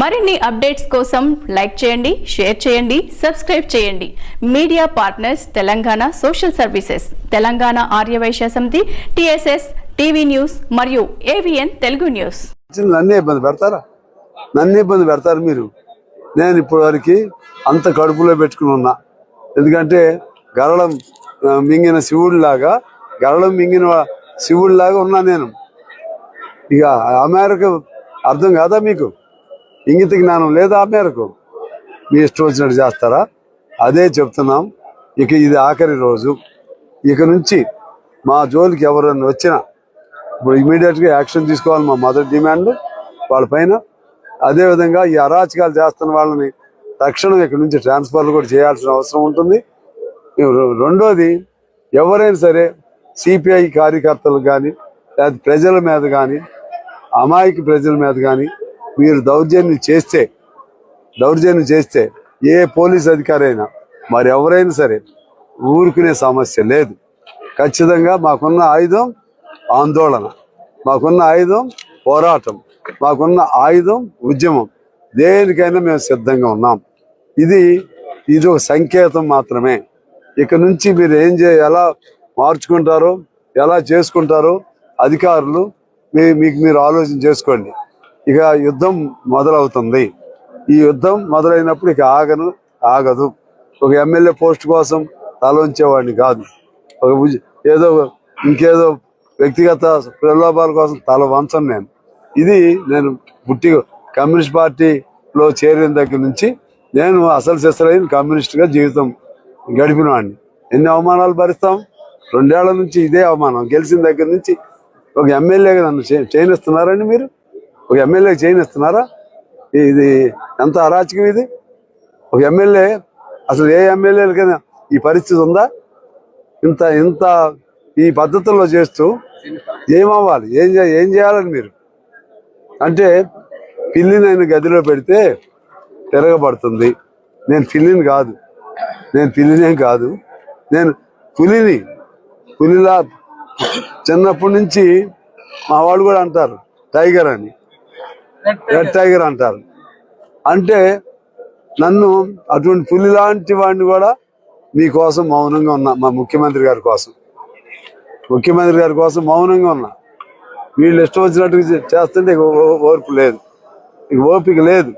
మరిన్ని అప్డేట్స్ కోసం లైక్ చేయండి షేర్ చేయండి సబ్స్క్రైబ్ చేయండి. Media partners Telangana social services Telangana Aryavysya Samiti T S S TV news మరియు ఏవిఎన్ తెలుగు న్యూస్. చిన్న నన్నే ఇబ్బంది పెడతారా? నన్ను ఇబ్బంది పెడతారు మీరు? నేను ఇప్పటి వరకు అంత కడుపులో పెట్టుకుని ఉన్నా. ఎందుకంటే గరళం మింగిన శివుడిలాగా గరళం మింగిన శివుడిలాగా ఉన్నా నేను. ఇక అమెరికా అర్థం కాదా మీకు? ఇంగిత జ్ఞానం లేదా ఆ మేరకు? మీ ఇష్టం వచ్చినట్టు చేస్తారా? అదే చెప్తున్నాం. ఇక ఇది ఆఖరి రోజు. ఇక నుంచి మా జోలికి ఎవరన్నా వచ్చినా ఇప్పుడు ఇమీడియట్గా యాక్షన్ తీసుకోవాలి మా మదర్ డిమాండ్ వాళ్ళ పైన. ఈ అరాచకాలు చేస్తున్న వాళ్ళని తక్షణం ఇక్కడ నుంచి ట్రాన్స్ఫర్లు కూడా చేయాల్సిన అవసరం ఉంటుంది. రెండోది ఎవరైనా సరే సిపిఐ కార్యకర్తలు కానీ లేదా ప్రజల మీద కానీ అమాయక ప్రజల మీద కానీ మీరు దౌర్జన్యం చేస్తే దౌర్జన్యం చేస్తే ఏ పోలీస్ అధికారి అయినా మరి ఎవరైనా సరే ఊరుకునే సమస్య లేదు. ఖచ్చితంగా మాకున్న ఆయుధం ఆందోళన మాకున్న ఆయుధం పోరాటం మాకున్న ఆయుధం ఉద్యమం దేనికైనా మేము సిద్ధంగా ఉన్నాం. ఇది ఇది ఒక సంకేతం మాత్రమే. ఇక నుంచి మీరు ఏం చే ఎలా మార్చుకుంటారో ఎలా చేసుకుంటారో అధికారులు మీ మీకు మీరు ఆలోచన చేసుకోండి. ఇక యుద్ధం మొదలవుతుంది. ఈ యుద్ధం మొదలైనప్పుడు ఇక ఆగను ఆగదు. ఒక ఎమ్మెల్యే పోస్ట్ కోసం తలవంచేవాడిని కాదు. ఒక ఏదో ఇంకేదో వ్యక్తిగత ప్రలోభాల కోసం తల వంచను నేను. ఇది నేను పుట్టి కమ్యూనిస్ట్ పార్టీలో చేరిన దగ్గర నుంచి నేను అసలు శస్త్రైన కమ్యూనిస్ట్గా జీవితం గడిపిన వాడిని. ఎన్ని అవమానాలు భరిస్తాం? రెండేళ్ళ నుంచి ఇదే అవమానం. గెలిచిన దగ్గర నుంచి ఒక ఎమ్మెల్యేగా నన్ను చే- మీరు? ఒక ఎమ్మెల్యేకి చేయనిస్తున్నారా? ఇది ఎంత అరాచకం ఇది? ఒక ఎమ్మెల్యే అసలు ఏ ఎమ్మెల్యేలకైనా ఈ పరిస్థితి ఉందా? ఇంత ఇంత ఈ పద్ధతుల్లో చేస్తూ ఏమవ్వాలి? ఏం ఏం చేయాలని మీరు? అంటే పిల్లినైనా గదిలో పెడితే తిరగబడుతుంది. నేను పిల్లిని కాదు. నేను పిల్లినేం కాదు. నేను పులిని పులిలా చిన్నప్పటి నుంచి మా వాళ్ళు కూడా అంటారు టైగర్ అని. రెడ్ టైగర్ అంటారు. అంటే నన్ను అటువంటి పులి లాంటి వాడిని కూడా మీకోసం మౌనంగా ఉన్నా మా ముఖ్యమంత్రి గారి కోసం. ముఖ్యమంత్రి గారి కోసం మౌనంగా ఉన్నా. వీళ్ళు ఇష్టం వచ్చినట్టుగా చేస్తుంటే ఇక ఓర్పు లేదు. ఇక ఓపిక లేదు.